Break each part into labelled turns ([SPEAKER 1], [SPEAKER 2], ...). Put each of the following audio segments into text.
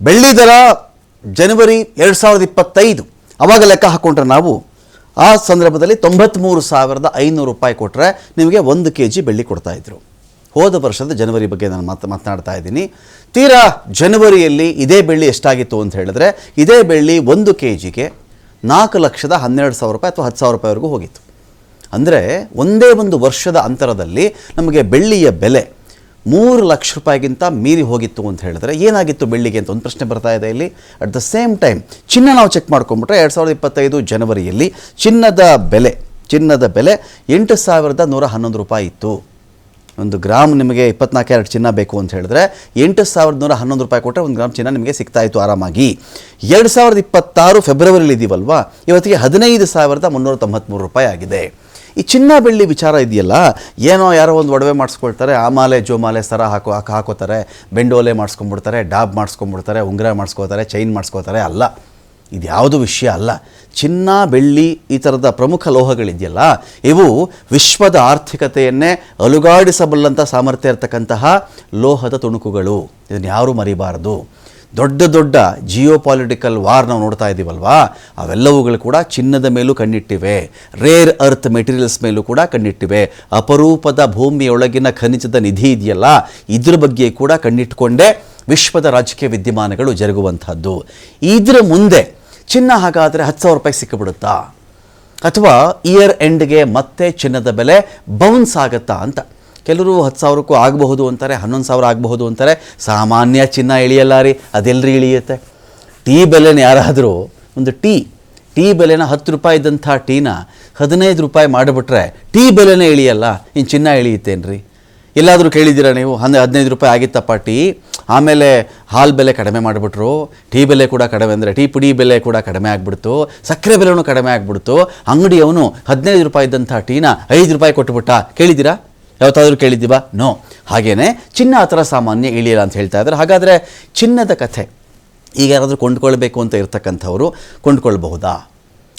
[SPEAKER 1] ಬೆಳ್ಳಿ ದರ ಜನವರಿ ಎರಡು ಸಾವಿರದ ಇಪ್ಪತ್ತೈದು. ಅವಾಗ ಲೆಕ್ಕ ಹಾಕೊಂಡ್ರೆ ನಾವು ಆ ಸಂದರ್ಭದಲ್ಲಿ ತೊಂಬತ್ತ್ಮೂರು ಸಾವಿರದ ಐನೂರು ರೂಪಾಯಿ ಕೊಟ್ಟರೆ ನಿಮಗೆ ಒಂದು ಕೆ ಜಿ ಬೆಳ್ಳಿ ಕೊಡ್ತಾಯಿದ್ರು ಹೋದ ವರ್ಷದ ಜನವರಿ ಬಗ್ಗೆ ನಾನು ಮಾತು, ಮಾತನಾಡ್ತಾ ಇದ್ದೀನಿ. ತೀರಾ ಜನವರಿಯಲ್ಲಿ ಇದೇ ಬೆಳ್ಳಿ ಎಷ್ಟಾಗಿತ್ತು ಅಂತ ಹೇಳಿದ್ರೆ ಇದೇ ಬೆಳ್ಳಿ ಒಂದು ಕೆ ಜಿಗೆ ನಾಲ್ಕು ಲಕ್ಷದ ಹನ್ನೆರಡು ಸಾವಿರ ರೂಪಾಯಿ ಅಥವಾ ಹತ್ತು ಸಾವಿರ ರೂಪಾಯಿವರೆಗೂ ಹೋಗಿತ್ತು. ಅಂದರೆ ಒಂದೇ ಒಂದು ವರ್ಷದ ಅಂತರದಲ್ಲಿ ನಮಗೆ ಬೆಳ್ಳಿಯ ಬೆಲೆ ಮೂರು ಲಕ್ಷ ರೂಪಾಯಿಗಿಂತ ಮೀರಿ ಹೋಗಿತ್ತು ಅಂತ ಹೇಳಿದ್ರೆ ಏನಾಗಿತ್ತು ಬೆಳ್ಳಿಗೆ ಅಂತ ಒಂದು ಪ್ರಶ್ನೆ ಬರ್ತಾ ಇದೆ ಇಲ್ಲಿ. ಅಟ್ ದ ಸೇಮ್ ಟೈಮ್ ಚಿನ್ನ ನಾವು ಚೆಕ್ ಮಾಡ್ಕೊಂಬಿಟ್ರೆ ಎರಡು ಸಾವಿರದ ಇಪ್ಪತ್ತೈದು ಜನವರಿಯಲ್ಲಿ ಚಿನ್ನದ ಬೆಲೆ ಚಿನ್ನದ ಬೆಲೆ ಎಂಟು ಸಾವಿರದ ನೂರ ಹನ್ನೊಂದು ರೂಪಾಯಿ ಇತ್ತು. ಒಂದು ಗ್ರಾಮ್ ನಿಮಗೆ ಇಪ್ಪತ್ನಾಲ್ಕು ಎರಡು ಚಿನ್ನ ಬೇಕು ಅಂತ ಹೇಳಿದ್ರೆ ಎಂಟು ಸಾವಿರದ ನೂರ ಹನ್ನೊಂದು ರೂಪಾಯಿ ಕೊಟ್ಟರೆ ಒಂದು ಗ್ರಾಮ್ ಚಿನ್ನ ನಿಮಗೆ ಸಿಗ್ತಾ ಇತ್ತು ಆರಾಮಾಗಿ. ಎರಡು ಸಾವಿರದ ಇಪ್ಪತ್ತಾರು ಫೆಬ್ರವರಿಲಿ ಇದೀವಲ್ವಾ ಇವತ್ತಿಗೆ ಹದಿನೈದು ಸಾವಿರದ ಮುನ್ನೂರ ತೊಂಬತ್ತ್ಮೂರು ರೂಪಾಯಿ ಆಗಿದೆ. ಈ ಚಿನ್ನ ಬೆಳ್ಳಿ ವಿಚಾರ ಇದೆಯಲ್ಲ? ಏನೋ ಯಾರೋ ಒಂದು ಒಡವೆ ಮಾಡಿಸ್ಕೊಳ್ತಾರೆ ಆಮಾಲೆ ಜೋಮಾಲೆ ಸರ ಹಾಕೋ, ಹಾಕಿ, ಹಾಕೋತಾರೆ, ಬೆಂಡೋಲೆ ಮಾಡಿಸ್ಕೊಂಡ್ಬಿಡ್ತಾರೆ, ಡಾಬ್ ಮಾಡಿಸ್ಕೊಂಡ್ಬಿಡ್ತಾರೆ, ಉಂಗುರ ಮಾಡಿಸ್ಕೋತಾರೆ ಚೈನ್ ಮಾಡಿಸ್ಕೋತಾರೆ ಅಲ್ಲ. ಇದು ಯಾವುದು ವಿಷಯ ಅಲ್ಲ. ಚಿನ್ನ, ಬೆಳ್ಳಿ ಈ ಥರದ ಪ್ರಮುಖ ಲೋಹಗಳಿದೆಯಲ್ಲ, ಇವು ವಿಶ್ವದ ಆರ್ಥಿಕತೆಯನ್ನೇ ಅಲುಗಾಡಿಸಬಲ್ಲಂಥ ಸಾಮರ್ಥ್ಯ ಇರತಕ್ಕಂತಹ ಲೋಹದ ತುಣುಕುಗಳು. ಇದನ್ನು ಯಾರೂ ಮರಿಬಾರದು. ದೊಡ್ಡ ದೊಡ್ಡ ಜಿಯೋ ಪಾಲಿಟಿಕಲ್ ವಾರ್ ನಾವು ನೋಡ್ತಾ ಇದ್ದೀವಲ್ವಾ ಅವೆಲ್ಲವುಗಳು ಕೂಡ ಚಿನ್ನದ ಮೇಲೂ ಕಣ್ಣಿಟ್ಟಿವೆ. ರೇರ್ ಅರ್ತ್ ಮೆಟೀರಿಯಲ್ಸ್ ಮೇಲೂ ಕೂಡ ಕಣ್ಣಿಟ್ಟಿವೆ. ಅಪರೂಪದ ಭೂಮಿಯೊಳಗಿನ ಖನಿಜದ ನಿಧಿ ಇದೆಯಲ್ಲ, ಇದ್ರ ಬಗ್ಗೆ ಕೂಡ ಕಣ್ಣಿಟ್ಕೊಂಡೇ ವಿಶ್ವದ ರಾಜಕೀಯ ವಿದ್ಯಮಾನಗಳು ಜರುಗುವಂಥದ್ದು. ಇದರ ಮುಂದೆ ಚಿನ್ನ ಹಾಗಾದರೆ ಹತ್ತು ಸಾವಿರ ರೂಪಾಯಿ ಸಿಕ್ಕಿಬಿಡುತ್ತಾ? ಅಥವಾ ಇಯರ್ ಎಂಡ್ಗೆ ಮತ್ತೆ ಚಿನ್ನದ ಬೆಲೆ ಬೌನ್ಸ್ ಆಗುತ್ತಾ ಅಂತ? ಕೆಲವರು ಹತ್ತು ಸಾವಿರಕ್ಕೂ ಆಗಬಹುದು ಅಂತಾರೆ, ಹನ್ನೊಂದು ಸಾವಿರ ಆಗಬಹುದು ಅಂತಾರೆ. ಸಾಮಾನ್ಯ ಚಿನ್ನ ಇಳಿಯಲ್ಲ ರೀ ಅದೆಲ್ಲರಿ ಇಳಿಯುತ್ತೆ? ಟೀ ಬೆಲೆನ ಯಾರಾದರೂ, ಒಂದು ಟೀ ಟೀ ಬೆಲೆನ ಹತ್ತು ರೂಪಾಯಿ ಇದ್ದಂಥ ಟೀನ ಹದಿನೈದು ರೂಪಾಯಿ ಮಾಡಿಬಿಟ್ರೆ ಟೀ ಬೆಲೆನೇ ಇಳಿಯಲ್ಲ ಇನ್ನು ಚಿನ್ನ ಇಳಿಯುತ್ತೇನ್ರಿ? ಎಲ್ಲಾದರೂ ಕೇಳಿದ್ದೀರಾ ನೀವು? ಹನ್ನೆ ಹದಿನೈದು ರೂಪಾಯಿ ಆಗಿತ್ತಪ್ಪ ಟೀ, ಆಮೇಲೆ ಹಾಲು ಬೆಲೆ ಕಡಿಮೆ ಮಾಡಿಬಿಟ್ರು, ಟೀ ಬೆಲೆ ಕೂಡ ಕಡಿಮೆ ಅಂದರೆ ಟೀ ಪುಡಿ ಬೆಲೆ ಕೂಡ ಕಡಿಮೆ ಆಗಿಬಿಡ್ತು, ಸಕ್ಕರೆ ಬೆಲೆನೂ ಕಡಿಮೆ ಆಗಿಬಿಡ್ತು, ಅಂಗಡಿಯವನು ಹದಿನೈದು ರೂಪಾಯಿ ಇದ್ದಂಥ ಟೀನ ಐದು ರೂಪಾಯಿ ಕೊಟ್ಟುಬಿಟ್ಟ ಕೇಳಿದ್ದೀರಾ? ಯಾವತ್ತಾದರೂ ಕೇಳಿದ್ದೀವಾ ನೋ ಹಾಗೇನೆ, ಚಿನ್ನ ಆ ಥರ ಸಾಮಾನ್ಯ ಇಳಿಯಲ್ಲ ಅಂತ ಹೇಳ್ತಾ ಇದ್ದಾರೆ. ಹಾಗಾದರೆ ಚಿನ್ನದ ಕಥೆ ಈಗ ಯಾರಾದರೂ ಕೊಂಡ್ಕೊಳ್ಬೇಕು ಅಂತ ಇರ್ತಕ್ಕಂಥವ್ರು ಕೊಂಡ್ಕೊಳ್ಬಹುದಾ?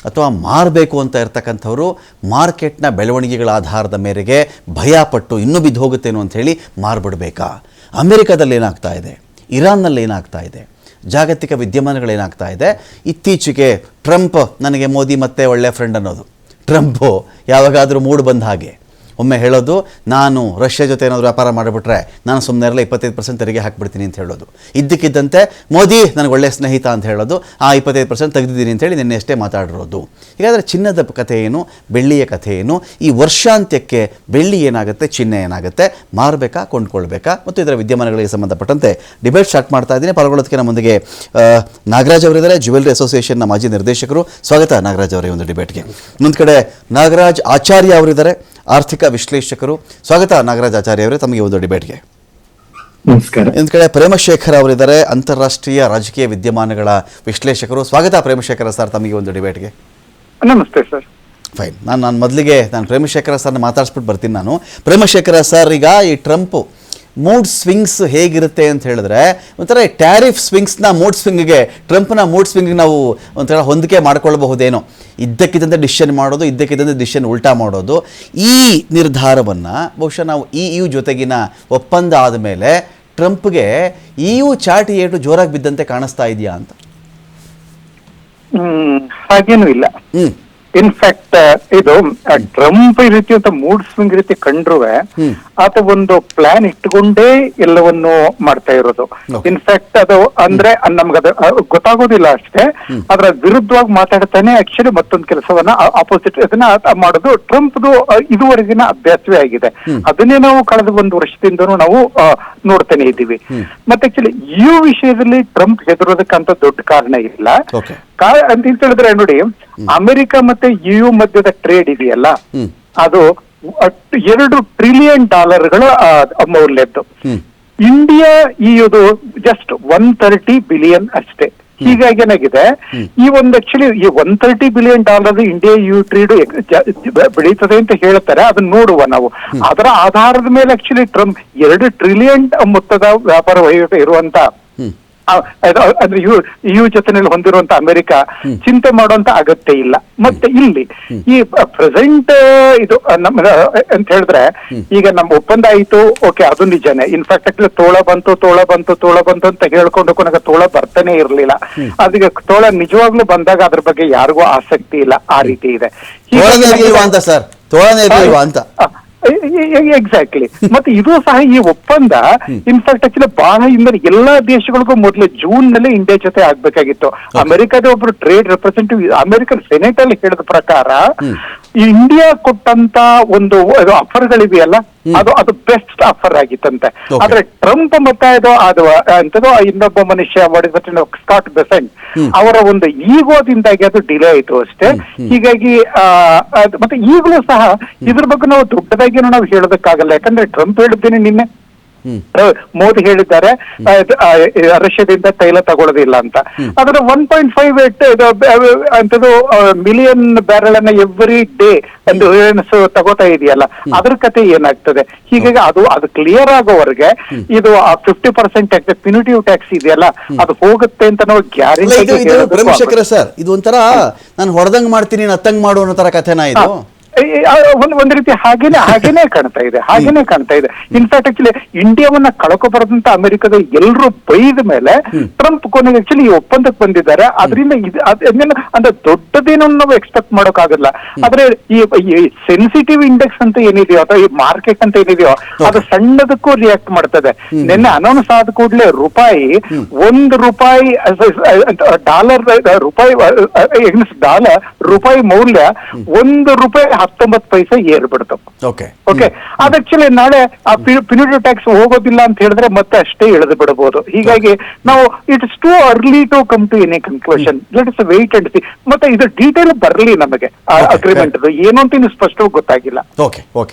[SPEAKER 1] ಅಥವಾ ಮಾರಬೇಕು ಅಂತ ಇರ್ತಕ್ಕಂಥವ್ರು ಮಾರ್ಕೆಟ್ನ ಬೆಳವಣಿಗೆಗಳ ಆಧಾರದ ಮೇರೆಗೆ ಭಯಪಟ್ಟು ಇನ್ನೂ ಬಿದ್ದು ಹೋಗುತ್ತೇನೋ ಅಂಥೇಳಿ ಮಾರ್ಬಿಡ್ಬೇಕಾ? ಅಮೆರಿಕದಲ್ಲಿ ಏನಾಗ್ತಾ ಇದೆ? ಇರಾನ್ನಲ್ಲಿ ಏನಾಗ್ತಾ ಇದೆ? ಜಾಗತಿಕ ವಿದ್ಯಮಾನಗಳೇನಾಗ್ತಾ ಇದೆ? ಇತ್ತೀಚೆಗೆ ಟ್ರಂಪ್, ನನಗೆ ಮೋದಿ ಮತ್ತೆ ಒಳ್ಳೆಯ ಫ್ರೆಂಡ್ ಅನ್ನೋದು. ಟ್ರಂಪು ಯಾವಾಗಾದರೂ ಮೂಡ್ ಬಂದ ಹಾಗೆ. ಒಮ್ಮೆ ಹೇಳೋದು, ನಾನು ರಷ್ಯಾ ಜೊತೆ ಏನಾದರೂ ವ್ಯಾಪಾರ ಮಾಡಿಬಿಟ್ರೆ ನಾನು ಸುಮ್ಮನೆ ಎಲ್ಲ ಇಪ್ಪತ್ತೈದು ಪರ್ಸೆಂಟ್ ತೆರಿಗೆ ಹಾಕ್ಬಿಡ್ತೀನಿ ಅಂತ ಹೇಳೋದು. ಇದ್ದಕ್ಕಿದ್ದಂತೆ, ಮೋದಿ ನನಗೆ ಒಳ್ಳೆಯ ಸ್ನೇಹಿತ ಅಂತ ಹೇಳೋದು, ಆ ಇಪ್ಪತ್ತೈದು ಪರ್ಸೆಂಟ್ ತೆಗೆದಿದ್ದೀನಿ ಅಂತೇಳಿ ನಿನ್ನೆ ಅಷ್ಟೇ ಮಾತಾಡಿರೋದು. ಹೀಗಾದರೆ ಚಿನ್ನದ ಕಥೆ ಏನು, ಬೆಳ್ಳಿಯ ಕಥೆ ಏನು, ಈ ವರ್ಷಾಂತ್ಯಕ್ಕೆ ಬೆಳ್ಳಿ ಏನಾಗುತ್ತೆ, ಚಿನ್ನ ಏನಾಗುತ್ತೆ, ಮಾರಬೇಕಾ, ಕೊಂಡ್ಕೊಳ್ಬೇಕಾ, ಮತ್ತು ಇದರ ವಿದ್ಯಮಾನಗಳಿಗೆ ಸಂಬಂಧಪಟ್ಟಂತೆ ಡಿಬೇಟ್ ಸ್ಟಾರ್ಟ್ ಮಾಡ್ತಾ ಇದ್ದೀನಿ. ಪಾಲ್ಗೊಳ್ಳೋದಕ್ಕೆ ನಮ್ಮೊಂದಿಗೆ ನಾಗರಾಜ್ ಅವರಿದ್ದಾರೆ ಜ್ಯುವೆಲ್ಲರಿ ಅಸೋಸಿಯೇಷನ್ನ ಮಾಜಿ ನಿರ್ದೇಶಕರು. ಸ್ವಾಗತ ನಾಗರಾಜ್ ಅವರೇ ಒಂದು ಡಿಬೇಟ್ಗೆ. ಇನ್ನೊಂದು ಕಡೆ ನಾಗರಾಜ್ ಆಚಾರ್ಯ ಅವರಿದ್ದಾರೆ. ಆರ್ಥಿಕ ವಿಶ್ಲೇಷಕರು. ಸ್ವಾಗತ ನಾಗರಾಜ್ ಆಚಾರ್ಯ ಅವರೇ ತಮಗೆ ಒಂದು ಡಿಬೇಟ್ಗೆ
[SPEAKER 2] ನಮಸ್ಕಾರ.
[SPEAKER 1] ಇನ್ನೊಂದು ಕಡೆ ಪ್ರೇಮಶೇಖರ್ ಅವರಿದ್ದಾರೆ ಅಂತಾರಾಷ್ಟ್ರೀಯ ರಾಜಕೀಯ ವಿದ್ಯಮಾನಗಳ ವಿಶ್ಲೇಷಕರು. ಸ್ವಾಗತ ಪ್ರೇಮಶೇಖರ ಸರ್ ತಮಗೆ ಒಂದು ಡಿಬೇಟ್ಗೆ
[SPEAKER 3] ನಮಸ್ತೆ ಸರ್.
[SPEAKER 1] ಫೈನ್ ನಾನು ನಾನು ಮೊದಲಿಗೆ ನಾನು ಪ್ರೇಮಶೇಖರ ಸರ್ನ ಮಾತಾಡ್ಸ್ಬಿಟ್ಟು ಬರ್ತೀನಿ ನಾನು. ಪ್ರೇಮಶೇಖರ ಸರ್ ಈಗ ಈ ಟ್ರಂಪು ಮೂಡ್ ಸ್ವಿಂಗ್ಸ್ ಹೇಗಿರುತ್ತೆ ಅಂತ ಹೇಳಿದ್ರೆ ಒಂಥರ ಟ್ಯಾರಿಫ್ ಸ್ವಿಂಗ್ಸ್ನ ಮೂಡ್ ಸ್ವಿಂಗ್ಗೆ ಟ್ರಂಪ್ನ ಮೂಡ್ ಸ್ವಿಂಗ್ ನಾವು ಒಂಥರ ಹೊಂದಿಕೆ ಮಾಡ್ಕೊಳ್ಬಹುದೇನೋ. ಇದ್ದಕ್ಕಿದ್ದಂತೆ ಡಿಸಿಷನ್ ಮಾಡೋದು ಇದ್ದಕ್ಕಿದ್ದಂತೆ ಡಿಸಿಷನ್ ಉಲ್ಟಾ ಮಾಡೋದು. ಈ ನಿರ್ಧಾರವನ್ನು ಬಹುಶಃ ನಾವು ಇ ಯು ಜೊತೆಗಿನ ಒಪ್ಪಂದ ಆದಮೇಲೆ ಟ್ರಂಪ್ಗೆ ಇ ಯು ಚಾಟಿ ಏಟು ಜೋರಾಗಿ ಬಿದ್ದಂತೆ ಕಾಣಿಸ್ತಾ ಇದೆಯಾ ಅಂತ?
[SPEAKER 3] ಹಾಗೇನೂ ಹಾಗೇನು ಇಲ್ಲ.
[SPEAKER 1] ಹ್ಞೂ
[SPEAKER 3] ಇನ್ಫ್ಯಾಕ್ಟ್ ಇದು ಡ್ರಮ್ ರೀತಿ ಅಂತ ಮೂಡ್ ಸ್ವಿಂಗ್ ರೀತಿ ಕಂಡ್ರುವೆ ಆತ ಒಂದು ಪ್ಲಾನ್ ಇಟ್ಟುಕೊಂಡೇ ಎಲ್ಲವನ್ನು ಮಾಡ್ತಾ ಇರೋದು. ಇನ್ಫ್ಯಾಕ್ಟ್ ಅದು ಅಂದ್ರೆ ನಮ್ಗೆ ಅದು ಗೊತ್ತಾಗೋದಿಲ್ಲ ಅಷ್ಟೇ. ಅದ್ರ ವಿರುದ್ಧವಾಗಿ ಮಾತಾಡ್ತಾನೆ ಆಕ್ಚುಲಿ ಮತ್ತೊಂದು ಕೆಲಸವನ್ನ ಆಪೋಸಿಟ್ ಇದನ್ನ ಮಾಡೋದು ಟ್ರಂಪ್ದು ಇದುವರೆಗಿನ ಅಭ್ಯಾಸವೇ ಆಗಿದೆ. ಅದನ್ನೇ ನಾವು ಕಳೆದ ಒಂದು ವರ್ಷದಿಂದ ನಾವು ನೋಡ್ತಾನೆ ಇದ್ದೀವಿ. ಮತ್ತೆ ಆಕ್ಚುಲಿ ಈ ವಿಷಯದಲ್ಲಿ ಟ್ರಂಪ್ ಹೆದರೋದಕ್ಕಂತ ದೊಡ್ಡ ಕಾರಣ ಇಲ್ಲ. ಕಾ ಅಂತ ಹೇಳಿದ್ರೆ ನೋಡಿ ಅಮೆರಿಕ ಮತ್ತೆ ಯು ಮಧ್ಯದ ಟ್ರೇಡ್ ಇದೆಯಲ್ಲ ಅದು ಎರಡು ಟ್ರಿಲಿಯನ್ ಡಾಲರ್ಗಳ ಗಳ ಮೌಲ್ಯದ್ದು. ಇಂಡಿಯಾ ಈ ಇದು ಜಸ್ಟ್ ಒನ್ ತರ್ಟಿ ಬಿಲಿಯನ್ ಅಷ್ಟೇ. ಹೀಗಾಗಿ ಏನಾಗಿದೆ ಈ ಒಂದು ಆಕ್ಚುಲಿ ಈ one thirty billion dollar India U trade ಬೆಳೀತದೆ ಅಂತ ಹೇಳ್ತಾರೆ ಅದನ್ನ ನೋಡುವ ನಾವು. ಅದರ ಆಧಾರದ ಮೇಲೆ ಆಕ್ಚುಲಿ ಟ್ರಂಪ್ ಎರಡು ಟ್ರಿಲಿಯನ್ ಮೊತ್ತದ ವ್ಯಾಪಾರ ವಹಿವಾಟು ಇರುವಂತ ಅಂದ್ರೆ ಯು ಯು ಜೊತೆನಲ್ಲಿ ಹೊಂದಿರುವಂತ ಅಮೆರಿಕ ಚಿಂತೆ ಮಾಡುವಂತ ಅಗತ್ಯ ಇಲ್ಲ. ಮತ್ತೆ ಇಲ್ಲಿ ಈ ಪ್ರೆಸೆಂಟ್ ಇದು ನಮ್ಮ ಅಂತ ಹೇಳಿದ್ರೆ ಈಗ ನಮ್ಮ ಒಪ್ಪಂದ ಆಯ್ತು ಓಕೆ ಅದು ನಿಜನೇ. ಇನ್ಫ್ಯಾಕ್ಟ್ ತೋಳ ಬಂತು ತೋಳ ಬಂತು ತೋಳ ಬಂತು ಅಂತ ಹೇಳ್ಕೊಂಡು ಕೊನೆಗೆ ತೋಳ ಬರ್ತಾನೆ ಇರ್ಲಿಲ್ಲ. ಅದಕ್ಕೆ ತೋಳ ನಿಜವಾಗ್ಲೂ ಬಂದಾಗ ಅದ್ರ ಬಗ್ಗೆ ಯಾರಿಗೂ ಆಸಕ್ತಿ ಇಲ್ಲ ಆ ರೀತಿ ಇದೆ.
[SPEAKER 1] ಅಂತ
[SPEAKER 3] ಎಕ್ಸಾಕ್ಟ್ಲಿ ಮತ್ತೆ ಇದು ಸಹ ಈ ಒಪ್ಪಂದ ಇನ್ಫ್ಯಾಕ್ಟ್ ಆಕ್ಚುಲಿ ಬಹಳ ಹಿಂದೆ ಎಲ್ಲಾ ದೇಶಗಳಿಗೂ ಮೊದಲು ಜೂನ್ನಲ್ಲಿ ಇಂಡಿಯಾ ಜೊತೆ ಆಗ್ಬೇಕಾಗಿತ್ತು. ಅಮೆರಿಕದ ಒಬ್ರು ಟ್ರೇಡ್ ರೆಪ್ರೆಸೆಂಟೇಟಿವ್ ಅಮೆರಿಕನ್ ಸೆನೆಟ್ ಅಲ್ಲಿ ಹೇಳಿದ ಪ್ರಕಾರ ಇಂಡಿಯಾ ಕೊಟ್ಟಂತ ಒಂದು ಆಫರ್ ಗಳಿವೆಯಲ್ಲ ಅದು ಅದು ಬೆಸ್ಟ್ ಆಫರ್ ಆಗಿತ್ತಂತೆ. ಆದ್ರೆ ಟ್ರಂಪ್ ಮತ್ತೆ ಅದು ಅದು ಎಂತದೋ ಇನ್ನೊಬ್ಬ ಮನುಷ್ಯ ಸ್ಕಾಟ್ ಬೆಸೆಂಟ್ ಅವರ ಒಂದು ಈಗೋದಿಂದಾಗಿ ಅದು ಡಿಲೇ ಆಯ್ತು ಅಷ್ಟೇ. ಹೀಗಾಗಿ ಮತ್ತೆ ಈಗಲೂ ಸಹ ಇದ್ರ ಬಗ್ಗೆ ನಾವು ದೊಡ್ಡದಾಗಿ ನಾವು ಹೇಳೋದಕ್ಕಾಗಲ್ಲ. ಯಾಕಂದ್ರೆ ಟ್ರಂಪ್ ಹೇಳಿದ್ದೇನೆ ನಿನ್ನೆ. ಮೋದಿ ಹೇಳಿದ್ದಾರೆ. ಆ, ರಷ್ಯಾದಿಂದ ತೈಲ ತಗೊಳ್ಳೋದಿಲ್ಲ ಅಂತ. ಆದ್ರೆ ಒನ್ ಪಾಯಿಂಟ್ ಫೈವ್ ಏಟ್ ಅಂತದ್ದು ಮಿಲಿಯನ್ ಬ್ಯಾರಲ್ ಅನ್ನ ಎವ್ರಿ ಡೇ ಒಂದು ತಗೋತಾ ಇದೆಯಲ್ಲ. ಅದ್ರ ಕತೆ ಏನಾಗ್ತದೆ? ಹೀಗಾಗಿ ಅದು ಅದು ಕ್ಲಿಯರ್ ಆಗೋವರೆಗೆ ಇದು fifty percent tax punitive tax ಇದೆಯಲ್ಲ ಅದು ಹೋಗುತ್ತೆ ಅಂತ ನಾವು ಗ್ಯಾರಂಟಿ
[SPEAKER 1] ಸರ್ ಇದು ಒಂಥರ ನಾನು ಹೊಡೆದಂಗ್ ಮಾಡ್ತೀನಿ ಅತ್ತಂಗ್ ಮಾಡು ಅನ್ನೋ ತರ ಕಥೆನಾ ಇದು?
[SPEAKER 3] ಒಂದ್ ಒಂದ್ ರೀತಿ ಹಾಗೇನೆ ಹಾಗೇನೆ ಕಾಣ್ತಾ ಇದೆ ಹಾಗೇನೆ ಕಾಣ್ತಾ ಇದೆ ಇನ್ಫ್ಯಾಕ್ಟ್ ಆಕ್ಚುಲಿ ಇಂಡಿಯಾವನ್ನ ಕಳ್ಕೊಬಾರದಂತ ಅಮೆರಿಕದ ಎಲ್ಲರೂ ಬೈದ ಮೇಲೆ ಟ್ರಂಪ್ ಕೊನೆಗೆ ಆಕ್ಚುಲಿ ಈ ಒಪ್ಪಂದಕ್ಕೆ ಬಂದಿದ್ದಾರೆ ಅದರಿಂದ ಇದು ಅಂದ್ರೆ ದೊಡ್ಡದೇನು ನಾವು ಎಕ್ಸ್ಪೆಕ್ಟ್ ಮಾಡೋಕ್ಕಾಗಲ್ಲ ಆದ್ರೆ ಈ ಸೆನ್ಸಿಟಿವ್ ಇಂಡೆಕ್ಸ್ ಅಂತ ಏನಿದೆಯೋ ಅಥವಾ ಈ ಮಾರ್ಕೆಟ್ ಅಂತ ಏನಿದೆಯೋ ಅದು ಸಣ್ಣದಕ್ಕೂ ರಿಯಾಕ್ಟ್ ಮಾಡ್ತದೆ ನಿನ್ನೆ ಅನೌನ್ಸ್ ಆದ ಕೂಡಲೇ ರೂಪಾಯಿ ಒಂದ್ ರೂಪಾಯಿ ಡಾಲರ್ ರೂಪಾಯಿ ಡಾಲರ್ ರೂಪಾಯಿ ಮೌಲ್ಯ ಒಂದು ರೂಪಾಯಿ ಹತ್ತೊಂಬತ್ತು ಪೈಸೆ ಏರ್ಬಿಡ್ತು.
[SPEAKER 1] ಓಕೆ
[SPEAKER 3] ಓಕೆ ಅದ್ ಆಕ್ಚುಲಿ ನಾಳೆ ಆ ಪಿನಿಟಿವ್ ಟ್ಯಾಕ್ಸ್ ಹೋಗೋದಿಲ್ಲ ಅಂತ ಹೇಳಿದ್ರೆ ಮತ್ತೆ ಅಷ್ಟೇ ಇಳಿದು ಬಿಡಬಹುದು ಹೀಗಾಗಿ ನಾವು it's too early to come to any conclusion let us wait and see ಮತ್ತೆ ಇದು ಡೀಟೇಲ್ ಬರಲಿ ನಮಗೆ ಅಗ್ರಿಮೆಂಟ್ ಏನು ಅಂತ ಇನ್ನು ಸ್ಪಷ್ಟವಾಗಿ ಗೊತ್ತಾಗಿಲ್ಲ.
[SPEAKER 1] Okay okay